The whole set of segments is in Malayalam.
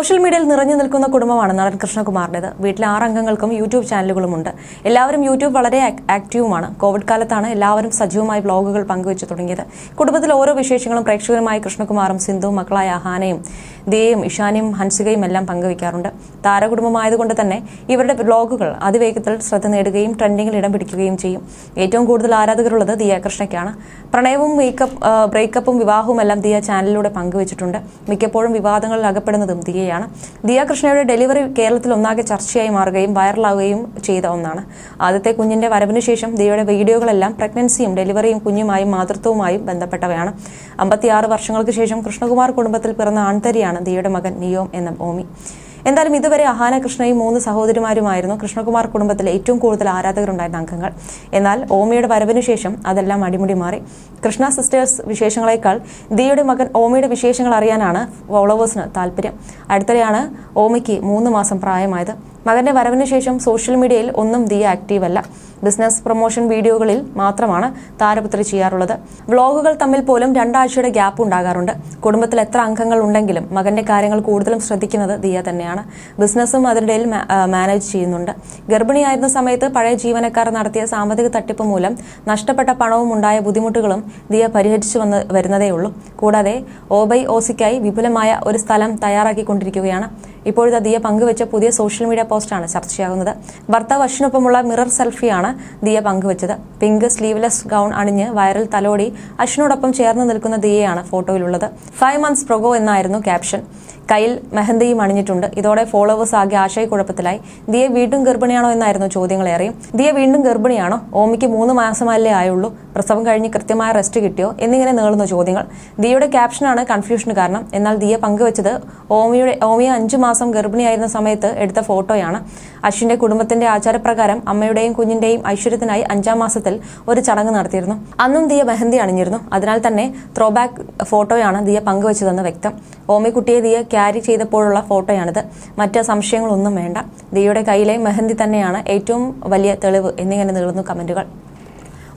സോഷ്യൽ മീഡിയയിൽ നിറഞ്ഞു നിൽക്കുന്ന കുടുംബമാണ് നടൻ കൃഷ്ണകുമാറിന്റെത്. വീട്ടിലെ ആറ് അംഗങ്ങൾക്കും യൂട്യൂബ് ചാനലുകളുമുണ്ട്. എല്ലാവരും യൂട്യൂബ് വളരെ ആക്- ആക്റ്റീവുമാണ്. കോവിഡ് കാലത്താണ് എല്ലാവരും സജീവമായി വ്ളോഗുകൾ പങ്കുവച്ചു തുടങ്ങിയത്. കുടുംബത്തിലെ ഓരോ വിശേഷങ്ങളും പ്രേക്ഷകരുമായി കൃഷ്ണകുമാറും സിന്ധുവും മക്കളായ അഹാനയും ദിയയും ഇഷാനിയും ഹൻസികയും എല്ലാം പങ്കുവയ്ക്കാറുണ്ട്. താരകുടുംബമായതുകൊണ്ട് തന്നെ ഇവരുടെ വ്ളോഗുകൾ അതിവേഗത്തിൽ ശ്രദ്ധ നേടുകയും ട്രെൻഡിങ്ങിൽ ഇടം പിടിക്കുകയും ചെയ്യും. ഏറ്റവും കൂടുതൽ ആരാധകരുള്ളത് ദിയ കൃഷ്ണയ്ക്കാണ്. പ്രണയവും മേക്കപ്പ് ബ്രേക്കപ്പും വിവാഹവും എല്ലാം ദിയ ചാനലിലൂടെ പങ്കുവച്ചിട്ടുണ്ട്. മിക്കപ്പോഴും വിവാദങ്ങളിൽ അകപ്പെടുന്നതും ദിയയാണ്. ദിയ കൃഷ്ണയുടെ ഡെലിവറി കേരളത്തിൽ ഒന്നാകെ ചർച്ചയായി മാറുകയും വൈറലാവുകയും ചെയ്ത ഒന്നാണ്. ആദ്യത്തെ കുഞ്ഞിന്റെ വരവിന് ശേഷം ദിയയുടെ വീഡിയോകളെല്ലാം പ്രഗ്നൻസിയും ഡെലിവറിയും കുഞ്ഞുമായും മാതൃത്വവുമായും ബന്ധപ്പെട്ടവയാണ്. അമ്പത്തിയാറ് വർഷങ്ങൾക്ക് ശേഷം കൃഷ്ണകുമാർ കുടുംബത്തിൽ പിറന്ന ആൺതരിയാണ് ദിയയുടെ മകൻ നിയോം എന്ന ഭൂമി. എന്തായാലും ഇതുവരെ അഹാന കൃഷ്ണയും മൂന്ന് സഹോദരിമാരുമായിരുന്നു. കൃഷ്ണകുമാർ കുടുംബത്തിലെ ഏറ്റവും കൂടുതൽ ആരാധകരുണ്ടായിരുന്ന അംഗങ്ങൾ. എന്നാൽ ഓമിയുടെ വരവിനു ശേഷം അതെല്ലാം അടിമുടി മാറി. കൃഷ്ണ സിസ്റ്റേഴ്സ് വിശേഷങ്ങളെക്കാൾ ദിയുടെ മകൻ ഓമിയുടെ വിശേഷങ്ങൾ അറിയാനാണ് ഫോളോവേഴ്സിന് താല്പര്യം. അടുത്തിടെയാണ് ഓമിക്ക് മൂന്ന് മാസം പ്രായമായത്. മകന്റെ വരവിനു ശേഷം സോഷ്യൽ മീഡിയയിൽ ഒന്നും ദിയ ആക്റ്റീവ് അല്ല. ബിസിനസ് പ്രൊമോഷൻ വീഡിയോകളിൽ മാത്രമാണ് താരപുത്രി ചെയ്യാറുള്ളത്. വ്ളോഗുകൾ തമ്മിൽ പോലും രണ്ടാഴ്ചയുടെ ഗ്യാപ്പ് ഉണ്ടാകാറുണ്ട്. കുടുംബത്തിൽ എത്ര അംഗങ്ങൾ ഉണ്ടെങ്കിലും മകന്റെ കാര്യങ്ങൾ കൂടുതലും ശ്രദ്ധിക്കുന്നത് ദിയ തന്നെയാണ്. ബിസിനസ്സും അതിനിടയിൽ മാനേജ് ചെയ്യുന്നുണ്ട്. ഗർഭിണിയായിരുന്ന സമയത്ത് പഴയ ജീവനക്കാർ നടത്തിയ സാമ്പത്തിക തട്ടിപ്പ് മൂലം നഷ്ടപ്പെട്ട പണവും ഉണ്ടായ ബുദ്ധിമുട്ടുകളും ദിയ പരിഹരിച്ചു വന്ന് വരുന്നതേയുള്ളൂ. കൂടാതെ ഓബൈ ഓസിക്കായി വിപുലമായ ഒരു സ്ഥലം തയ്യാറാക്കിക്കൊണ്ടിരിക്കുകയാണ്. ഇപ്പോഴത്തെ ദിയ പങ്കുവെച്ച പുതിയ സോഷ്യൽ മീഡിയ പോസ്റ്റാണ് ചർച്ചയാകുന്നത് ഭർത്താവ് അശ്വിനൊപ്പമുള്ള മിറർ സെൽഫിയാണ് ദിയ പങ്കുവച്ചത്. പിങ്ക് സ്ലീവ്ലെസ് ഗൗൺ അണിഞ്ഞ് വയറിൽ തലോടി അശ്വിനോടൊപ്പം ചേർന്ന് നിൽക്കുന്ന ദിയയാണ് ഫോട്ടോയിലുള്ളത് ഫൈവ് മന്ത്സ് പ്രൊഗോ എന്നായിരുന്നു ക്യാപ്ഷൻ കയ്യിൽ മെഹന്തിയും അണിഞ്ഞിട്ടുണ്ട്. ഇതോടെ ഫോളോവേഴ്സ് ആകെ ആശയക്കുഴപ്പത്തിലായി. ദിയ വീണ്ടും ഗർഭിണിയാണോ എന്നായിരുന്നു ചോദ്യങ്ങളേറെയും ദിയ വീണ്ടും ഗർഭിണിയാണോ? ഓമിക്ക് മൂന്ന് മാസമല്ലേ ആയുള്ളൂ. പ്രസവം കഴിഞ്ഞ് കൃത്യമായ റെസ്റ്റ് കിട്ടിയോ? എന്നിങ്ങനെ നീളുന്ന ചോദ്യങ്ങൾ. ദിയയുടെ ക്യാപ്ഷനാണ് കൺഫ്യൂഷന് കാരണം. എന്നാൽ ദിയ പങ്കുവച്ചത് ഓമിയുടെ ഓമിയ അഞ്ചു മാസം ഗർഭിണിയായിരുന്ന സമയത്ത് എടുത്ത ഫോട്ടോയാണ്. അശ്വിന്റെ കുടുംബത്തിന്റെ ആചാരപ്രകാരം അമ്മയുടെയും കുഞ്ഞിന്റെയും ഐശ്വര്യത്തിനായി അഞ്ചാം മാസത്തിൽ ഒരു ചടങ്ങ് നടത്തിയിരുന്നു. അന്നും ദിയ മെഹന്തി അണിഞ്ഞിരുന്നു. അതിനാൽ തന്നെ ത്രോബാക്ക് ഫോട്ടോയാണ് ദിയ പങ്കുവച്ചതെന്ന് വ്യക്തം. ഓമിക്കുട്ടിയെ ദിയ ക്യാരി ചെയ്തപ്പോഴുള്ള ഫോട്ടോയാണിത്. മറ്റ് സംശയങ്ങളൊന്നും വേണ്ട. ദിയയുടെ കയ്യിലെ മെഹന്തി തന്നെയാണ് ഏറ്റവും വലിയ തെളിവ് എന്നിങ്ങനെ നീളുന്നു കമന്റുകൾ.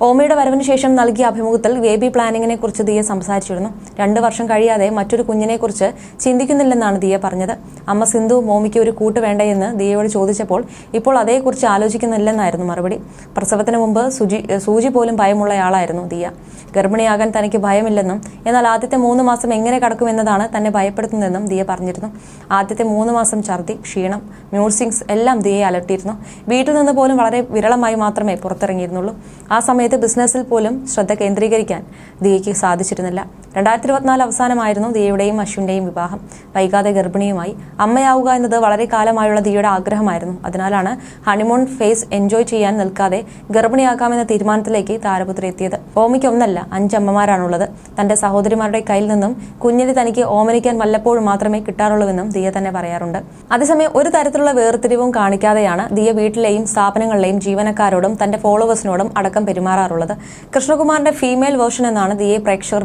ഓമയുടെ വരവിന് ശേഷം നൽകിയ അഭിമുഖത്തിൽ വേബി പ്ലാനിങ്ങിനെ കുറിച്ച് ദിയ സംസാരിച്ചിരുന്നു. രണ്ടു വർഷം കഴിയാതെ മറ്റൊരു കുഞ്ഞിനെ കുറിച്ച് ചിന്തിക്കുന്നില്ലെന്നാണ് ദിയ പറഞ്ഞത്. അമ്മ സിന്ധു മോമിക്ക് ഒരു കൂട്ട് വേണ്ടയെന്ന് ദിയയോട് ചോദിച്ചപ്പോൾ ഇപ്പോൾ അതേക്കുറിച്ച് ആലോചിക്കുന്നില്ലെന്നായിരുന്നു മറുപടി. പ്രസവത്തിന് മുമ്പ് സുജി സൂചി പോലും ഭയമുള്ളയാളായിരുന്നു ദിയ. ഗർഭിണിയാകാൻ തനിക്ക് ഭയമില്ലെന്നും എന്നാൽ ആദ്യത്തെ മൂന്ന് മാസം എങ്ങനെ കടക്കുമെന്നതാണ് തന്നെ ഭയപ്പെടുത്തുന്നതെന്നും ദിയ പറഞ്ഞിരുന്നു. ആദ്യത്തെ മൂന്ന് മാസം ഛർദി ക്ഷീണം മ്യൂസിങ്സ് എല്ലാം ദിയയെ അലട്ടിയിരുന്നു. വീട്ടിൽ നിന്ന് പോലും വളരെ വിരളമായി മാത്രമേ പുറത്തിറങ്ങിയിരുന്നുള്ളൂ. ആ സമയത്ത് ബിസിനസ്സിൽ പോലും ശ്രദ്ധ കേന്ദ്രീകരിക്കാൻ ദിയയ്ക്ക് സാധിച്ചിരുന്നില്ല. രണ്ടായിരത്തി ഇരുപത്തിനാല് അവസാനമായിരുന്നു ദിയയുടെയും അശ്വിന്റെയും വിവാഹം. വൈകാതെ ഗർഭിണിയുമായി അമ്മയാവുക എന്നത് വളരെ കാലമായുള്ള ദിയയുടെ ആഗ്രഹമായിരുന്നു. അതിനാലാണ് ഹണിമൂൺ ഫേസ് എൻജോയ് ചെയ്യാൻ നിൽക്കാതെ ഗർഭിണിയാക്കാമെന്ന തീരുമാനത്തിലേക്ക് താരപുത്രി എത്തിയത്. ഓമിക്ക് ഒന്നല്ല അഞ്ചമ്മമാരാണുള്ളത്. തന്റെ സഹോദരിമാരുടെ കയ്യിൽ നിന്നും കുഞ്ഞിനെ തനിക്ക് ഓമനിക്കാൻ വല്ലപ്പോഴും മാത്രമേ കിട്ടാറുള്ളൂവെന്നും ദിയ തന്നെ പറയാറുണ്ട്. അതേസമയം ഒരു തരത്തിലുള്ള വേർതിരിവും കാണിക്കാതെയാണ് ദിയ വീട്ടിലെയും സ്ഥാപനങ്ങളിലെയും ജീവനക്കാരോടും തന്റെ ഫോളോവേഴ്സിനോടും അടക്കം പെരുമാറാറുള്ളത്. കൃഷ്ണകുമാറിന്റെ ഫീമെയിൽ വേർഷൻ എന്നാണ് ദിയെ പ്രേക്ഷകർ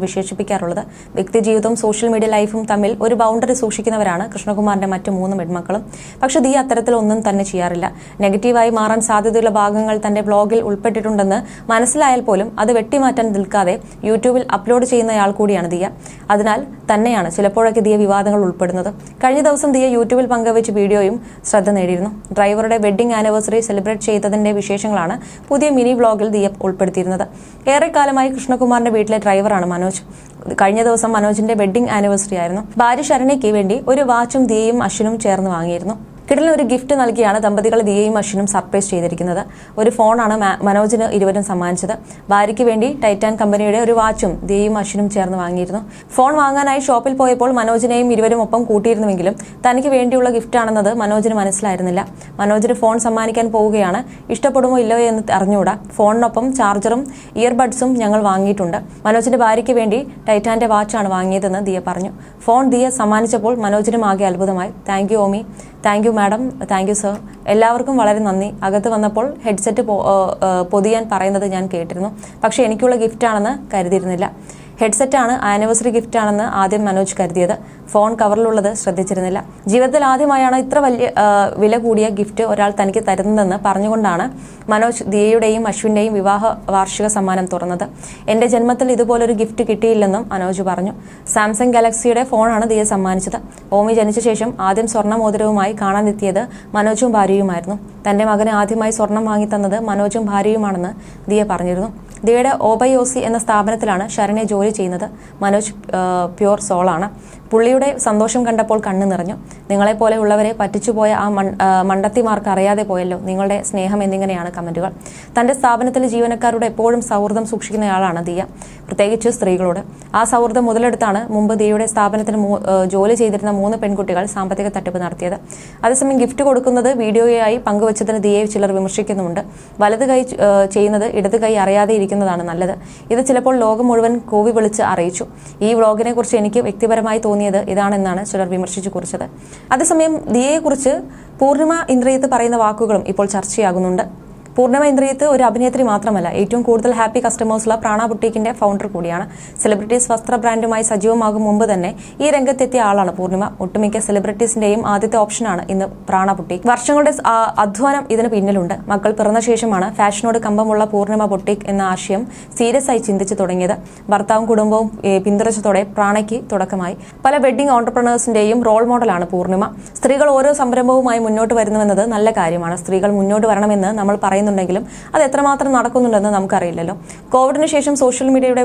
വിശേഷിപ്പിക്കാറുള്ളത് വ്യക്തിജീവിതവും സോഷ്യൽ മീഡിയ ലൈഫും തമ്മിൽ ഒരു ബൗണ്ടറി സൂക്ഷിക്കുന്നവരാണ് കൃഷ്ണകുമാറിന്റെ മറ്റു മൂന്ന് മിഡ്മക്കളും പക്ഷേ ദിയ അത്തരത്തിലൊന്നും തന്നെ ചെയ്യാറില്ല. നെഗറ്റീവായി മാറാൻ സാധ്യതയുള്ള ഭാഗങ്ങൾ തന്റെ വ്ളോഗിൽ ഉൾപ്പെട്ടിട്ടുണ്ടെന്ന് മനസ്സിലായാൽ പോലും അത് വെട്ടിമാറ്റാൻ നിൽക്കാതെ യൂട്യൂബിൽ അപ്ലോഡ് ചെയ്യുന്നയാൾ കൂടിയാണ് ദിയ. അതിനാൽ തന്നെയാണ് ചിലപ്പോഴൊക്കെ ദിയ വിവാദങ്ങൾ ഉൾപ്പെടുന്നത്. കഴിഞ്ഞ ദിവസം ദിയ യൂട്യൂബിൽ പങ്കുവച്ച വീഡിയോയും ശ്രദ്ധ നേടിയിരുന്നു. ഡ്രൈവറുടെ വെഡ്ഡിംഗ് ആനിവേഴ്സറി സെലിബ്രേറ്റ് ചെയ്തതിന്റെ വിശേഷങ്ങളാണ് പുതിയ മിനി വ്ളോഗിൽ ദിയ ഉൾപ്പെടുത്തിയിരുന്നത്. ഏറെക്കാലമായി കൃഷ്ണകുമാറിന്റെ വീട്ടിലെ ഡ്രൈവറാണ് മനോജ്. കഴിഞ്ഞ ദിവസം മനോജിന്റെ വെഡ്ഡിംഗ് ആനിവേഴ്സറി ആയിരുന്നു. ഭാര്യ ശരണയ്ക്ക് വേണ്ടി ഒരു വാച്ചും ദിയയും അശ്വിനും ചേർന്ന് വാങ്ങിയിരുന്നു. കിടലിന് ഒരു ഗിഫ്റ്റ് നൽകിയാണ് ദമ്പതികൾ ദിയയും അശ്വിനും സർപ്രൈസ് ചെയ്തിരിക്കുന്നത്. ഒരു ഫോണാണ് മനോജിന് ഇരുവരും സമ്മാനിച്ചത്. ഭാര്യയ്ക്ക് വേണ്ടി ടൈറ്റാൻ കമ്പനിയുടെ ഒരു വാച്ചും ദിയയും അശ്വിനും ചേർന്ന് വാങ്ങിയിരുന്നു. ഫോൺ വാങ്ങാനായി ഷോപ്പിൽ പോയപ്പോൾ മനോജിനെയും ഇരുവരും ഒപ്പം കൂട്ടിയിരുന്നുവെങ്കിലും തനിക്ക് വേണ്ടിയുള്ള ഗിഫ്റ്റാണെന്നത് മനോജിന് മനസ്സിലായിരുന്നില്ല. മനോജിന് ഫോൺ സമ്മാനിക്കാൻ പോവുകയാണ്. ഇഷ്ടപ്പെടുമോ ഇല്ലയോ എന്ന് അറിഞ്ഞുകൂടാ. ഫോണിനൊപ്പം ചാർജറും ഇയർബഡ്സും ഞങ്ങൾ വാങ്ങിയിട്ടുണ്ട്. മനോജിന്റെ ഭാര്യയ്ക്ക് വേണ്ടി ടൈറ്റാന്റെ വാച്ചാണ് വാങ്ങിയതെന്ന് ദിയ പറഞ്ഞു. ഫോൺ ദിയ സമ്മാനിച്ചപ്പോൾ മനോജിനും ആകെ അത്ഭുതമായി. Thank you Omi. Thank you madam thank you sir എല്ലാവർക്കും വളരെ നന്ദി. അകത്ത് വന്നപ്പോൾ ഹെഡ്സെറ്റ് പൊതിയാൻ പറയുന്നത് ഞാൻ കേട്ടിരുന്നു. പക്ഷേ എനിക്കുള്ള ഗിഫ്റ്റാണെന്ന് കരുതിയിരുന്നില്ല. ഹെഡ്സെറ്റാണ് ആനിവേഴ്സറി ഗിഫ്റ്റാണെന്ന് ആദ്യം മനോജ് കരുതിയത്. ഫോൺ കവറിലുള്ളത് ശ്രദ്ധിച്ചിരുന്നില്ല. ജീവിതത്തിൽ ആദ്യമായാണ് ഇത്ര വലിയ വില കൂടിയ ഗിഫ്റ്റ് ഒരാൾ തനിക്ക് തരുന്നതെന്ന് പറഞ്ഞുകൊണ്ടാണ് മനോജ് ദിയയുടെയും അശ്വിന്റെയും വിവാഹ വാർഷിക സമ്മാനം തുറന്നത്. എന്റെ ജന്മത്തിൽ ഇതുപോലൊരു ഗിഫ്റ്റ് കിട്ടിയില്ലെന്നും മനോജ് പറഞ്ഞു. സാംസങ് ഗാലക്സിയുടെ ഫോണാണ് ദിയ സമ്മാനിച്ചത്. ഓമി ജനിച്ച ശേഷം ആദ്യം സ്വർണ മോതിരവുമായി കാണാനെത്തിയത് മനോജും ഭാര്യയുമായിരുന്നു. തന്റെ മകന് ആദ്യമായി സ്വർണം വാങ്ങി വാങ്ങിത്തന്നത് മനോജും ഭാര്യയുമാണെന്ന് ദിയ പറഞ്ഞിരുന്നു. ദിയയുടെ ഓബൈ എന്ന സ്ഥാപനത്തിലാണ് ശരണ്യ ജോലി ചെയ്യുന്നത് മനോജ് പ്യൂർ സോളാണ്. പുള്ളിയുടെ സന്തോഷം കണ്ടപ്പോൾ കണ്ണു നിറഞ്ഞു. നിങ്ങളെപ്പോലെ ഉള്ളവരെ പറ്റിച്ചുപോയ ആ മണ്ടത്തിമാർക്ക് അറിയാതെ പോയല്ലോ. നിങ്ങളുടെ സ്നേഹം എന്നിങ്ങനെയാണ് കമന്റുകൾ. തന്റെ സ്ഥാപനത്തിലെ ജീവനക്കാരുടെ എപ്പോഴും സൗഹൃദം സൂക്ഷിക്കുന്നയാളാണ് ദിയ. പ്രത്യേകിച്ച് സ്ത്രീകളോട്. ആ സൗഹൃദം മുതലെടുത്താണ് മുമ്പ് ദിയയുടെ സ്ഥാപനത്തിന് ജോലി ചെയ്തിരുന്ന മൂന്ന് പെൺകുട്ടികൾ സാമ്പത്തിക തട്ടിപ്പ് നടത്തിയത്. അതേസമയം ഗിഫ്റ്റ് കൊടുക്കുന്നത് വീഡിയോയായി പങ്കുവച്ചതിന് ദിയയെ ചിലർ വിമർശിക്കുന്നുണ്ട് വലത് കൈ ചെയ്യുന്നത് ഇടത് കൈ അറിയാതെ ഇരിക്കുന്നതാണ് നല്ലത്. ഇത് ചിലപ്പോൾ ലോകം മുഴുവൻ കോവി വിളിച്ച് അറിയിച്ചു. ഈ വ്ളോഗിനെ കുറിച്ച് എനിക്ക് വ്യക്തിപരമായി തോന്നിയത് ഇതാണെന്നാണ് ചിലർ വിമർശിച്ചു കുറിച്ചത്. അതേസമയം ദിയയെക്കുറിച്ച് പൂർണിമ ഇന്ദ്രിയത്ത് പറയുന്ന വാക്കുകളും ഇപ്പോൾ ചർച്ചയാകുന്നുണ്ട്. പൂർണിമ ഇന്ദ്രിയത്ത് ഒരു അഭിനേത്രി മാത്രമല്ല ഏറ്റവും കൂടുതൽ ഹാപ്പി കസ്റ്റമേഴ്സുള്ള പ്രാണ ബുട്ടീക്കിന്റെ ഫൗണ്ടർ കൂടിയാണ്. സെലിബ്രിറ്റീസ് വസ്ത്ര ബ്രാൻഡുമായി സജീവമാകും മുമ്പ് തന്നെ ഈ രംഗത്തെത്തിയ ആളാണ് പൂർണിമ. ഒട്ടുമിക്ക സെലിബ്രിറ്റീസിന്റെയും ആദ്യത്തെ ഓപ്ഷനാണ് ഇന്ന് പ്രാണ ബുട്ടീക്ക് വർഷങ്ങളുടെ അധ്വാനം ഇതിന് പിന്നിലുണ്ട്. മക്കൾ പിറന്ന ശേഷമാണ് ഫാഷനോട് കമ്പമുള്ള പൂർണിമ ബുട്ടീക്ക് എന്ന ആശയം സീരിയസ് ആയി ചിന്തിച്ചു തുടങ്ങിയത്. ഭർത്താവും കുടുംബവും പിന്തുണച്ചതോടെ പ്രാണയ്ക്ക് തുടക്കമായി. പല വെഡ്ഡിംഗ് ഓണ്ടർപ്രണേഴ്സിന്റെയും റോൾ മോഡലാണ് പൂർണിമ. സ്ത്രീകൾ ഓരോ സംരംഭവുമായി മുന്നോട്ട് വരുന്നുവെന്നത് നല്ല കാര്യമാണ്. സ്ത്രീകൾ മുന്നോട്ട് വരണമെന്ന് നമ്മൾ പറയുന്നുണ്ടെങ്കിലും അത് എത്രമാത്രം നടക്കുന്നുണ്ടെന്ന് നമുക്കറിയില്ലല്ലോ. കോവിഡിന് ശേഷം സോഷ്യൽ മീഡിയയുടെ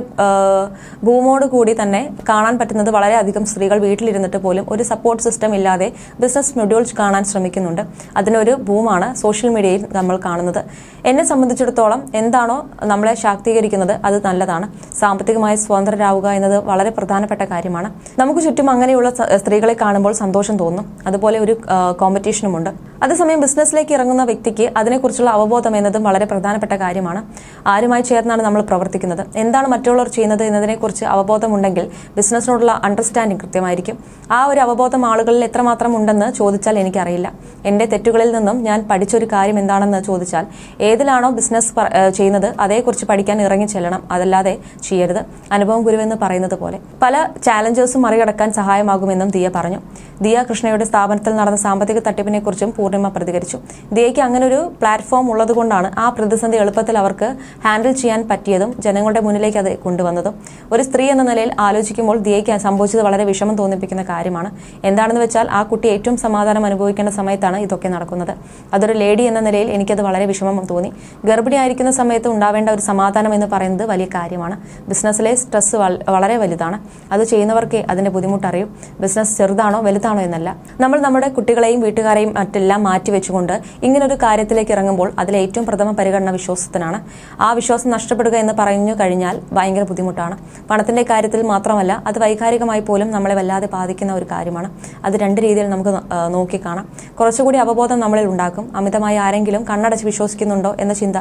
ഭൂമോട് കൂടി തന്നെ കാണാൻ പറ്റുന്നത് വളരെയധികം സ്ത്രീകൾ വീട്ടിലിരുന്നിട്ട് പോലും ഒരു സപ്പോർട്ട് സിസ്റ്റം ഇല്ലാതെ ബിസിനസ് മെഡ്യൂൾസ് കാണാൻ ശ്രമിക്കുന്നുണ്ട്. അതിനൊരു ഭൂമാണ് സോഷ്യൽ മീഡിയയിൽ നമ്മൾ കാണുന്നത്. എന്നെ സംബന്ധിച്ചിടത്തോളം എന്താണോ നമ്മളെ ശാക്തീകരിക്കുന്നത് അത് നല്ലതാണ്. സാമ്പത്തികമായി സ്വതന്ത്രരാവുക എന്നത് വളരെ പ്രധാനപ്പെട്ട കാര്യമാണ്. നമുക്ക് ചുറ്റും അങ്ങനെയുള്ള സ്ത്രീകളെ കാണുമ്പോൾ സന്തോഷം തോന്നും. അതുപോലെ ഒരു കോമ്പറ്റീഷനുമുണ്ട് അതേസമയം ബിസിനസ്സിലേക്ക് ഇറങ്ങുന്ന വ്യക്തിക്ക് അതിനെക്കുറിച്ചുള്ള അവബോധം എന്നതും വളരെ പ്രധാനപ്പെട്ട കാര്യമാണ്. ആരുമായി ചേർന്നാണ് നമ്മൾ പ്രവർത്തിക്കുന്നത്. എന്താണ് മറ്റുള്ളവർ ചെയ്യുന്നത് എന്നതിനെക്കുറിച്ച് അവബോധമുണ്ടെങ്കിൽ ബിസിനസ്സിനോടുള്ള അണ്ടർസ്റ്റാൻഡിംഗ് കൃത്യമായിരിക്കും. ആ ഒരു അവബോധം ആളുകളിൽ എത്രമാത്രം ഉണ്ടെന്ന് ചോദിച്ചാൽ എനിക്കറിയില്ല. എന്റെ തെറ്റുകളിൽ നിന്നും ഞാൻ പഠിച്ചൊരു കാര്യം എന്താണെന്ന് ചോദിച്ചാൽ ഏതിലാണോ ബിസിനസ് ചെയ്യുന്നത് അതേക്കുറിച്ച് പഠിക്കാൻ ഇറങ്ങി ചെല്ലണം. അതല്ലാതെ ചെയ്യരുത്. അനുഭവം ഗുരുവെന്ന് പറയുന്നത് പോലെ. പല ചാലഞ്ചേഴ്സും മറികടക്കാൻ സഹായമാകുമെന്നും ദിയ പറഞ്ഞു. ദിയ കൃഷ്ണയുടെ സ്ഥാപനത്തിൽ നടന്ന സാമ്പത്തിക തട്ടിപ്പിനെ കുറിച്ചും പൂർണിമ പ്രതികരിച്ചു. ദിയയ്ക്ക് അങ്ങനെ ഒരു പ്ലാറ്റ്ഫോം ഉള്ളതുകൊണ്ടാണ് ആ പ്രതിസന്ധി എളുപ്പത്തിൽ അവർക്ക് ഹാൻഡിൽ ചെയ്യാൻ പറ്റിയതും ജനങ്ങളുടെ മുന്നിലേക്ക് അത് കൊണ്ടുവന്നതും. ഒരു സ്ത്രീ എന്ന നിലയിൽ ആലോചിക്കുമ്പോൾ ദിയയ്ക്ക് സംഭവിച്ചത് വളരെ വിഷമം തോന്നിപ്പിക്കുന്ന കാര്യമാണ്. എന്താണെന്ന് വെച്ചാൽ ആ കുട്ടി ഏറ്റവും സമാധാനം അനുഭവിക്കേണ്ട സമയത്താണ് ഇതൊക്കെ നടക്കുന്നത്. അതൊരു ലേഡി എന്ന നിലയിൽ എനിക്കത് വളരെ വിഷമം തോന്നി. ഗർഭിണിയായിരിക്കുന്ന സമയത്ത് ഉണ്ടാവേണ്ട ഒരു സമാധാനം എന്ന് പറയുന്നത് വലിയ കാര്യമാണ്. ബിസിനസ്സിലെ സ്ട്രെസ് വളരെ വലുതാണ്. അത് ചെയ്യുന്നവർക്കേ അതിന്റെ ബുദ്ധിമുട്ട് അറിയും ബിസിനസ് ചെറുതാണോ വലുതാണോ എന്നല്ല. നമ്മൾ നമ്മുടെ കുട്ടികളെയും വീട്ടുകാരെയും മറ്റെല്ലാം മാറ്റിവെച്ചുകൊണ്ട് ഇങ്ങനൊരു കാര്യത്തിലേക്ക് ഇറങ്ങുമ്പോൾ അതിലെ ഏറ്റവും പ്രഥമ പരിഗണന വിശ്വാസത്തിനാണ്. ആ വിശ്വാസം നഷ്ടപ്പെടുക എന്ന് പറഞ്ഞു കഴിഞ്ഞാൽ ഭയങ്കര ബുദ്ധിമുട്ടാണ്. പണത്തിന്റെ കാര്യത്തിൽ മാത്രമല്ല അത് വൈകാരികമായി പോലും നമ്മളെ വല്ലാതെ ബാധിക്കുന്ന ഒരു കാര്യമാണ്. അത് രണ്ട് രീതിയിൽ നമുക്ക് നോക്കിക്കാണാം. കുറച്ചുകൂടി അവബോധം നമ്മളിൽ ഉണ്ടാക്കും. അമിതമായി ആരെങ്കിലും കണ്ണടച്ച് വിശ്വസിക്കുന്നുണ്ടോ എന്ന ചിന്ത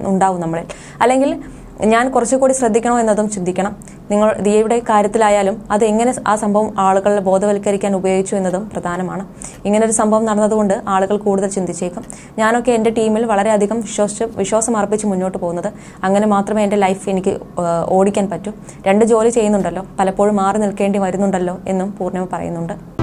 ഉണ്ടാവും നമ്മളിൽ. അല്ലെങ്കിൽ ഞാൻ കുറച്ചുകൂടി ശ്രദ്ധിക്കണോ എന്നതും ചിന്തിക്കണം. നിങ്ങൾ ദിയയുടെ കാര്യത്തിലായാലും അത് എങ്ങനെ ആ സംഭവം ആളുകളെ ബോധവൽക്കരിക്കാൻ ഉപയോഗിച്ചു എന്നതും പ്രധാനമാണ്. ഇങ്ങനൊരു സംഭവം നടന്നതുകൊണ്ട് ആളുകൾ കൂടുതൽ ചിന്തിച്ചേക്കും. ഞാനൊക്കെ എന്റെ ടീമിൽ വളരെയധികം വിശ്വസിച്ച് വിശ്വാസം അർപ്പിച്ച് മുന്നോട്ട് പോകുന്നത്. അങ്ങനെ മാത്രമേ എന്റെ ലൈഫ് എനിക്ക് ഓടിക്കാൻ പറ്റൂ. രണ്ട് ജോലി ചെയ്യുന്നുണ്ടല്ലോ. പലപ്പോഴും മാറി നിൽക്കേണ്ടി വരുന്നുണ്ടല്ലോ എന്നും പൂർണിമ പറയുന്നുണ്ട്.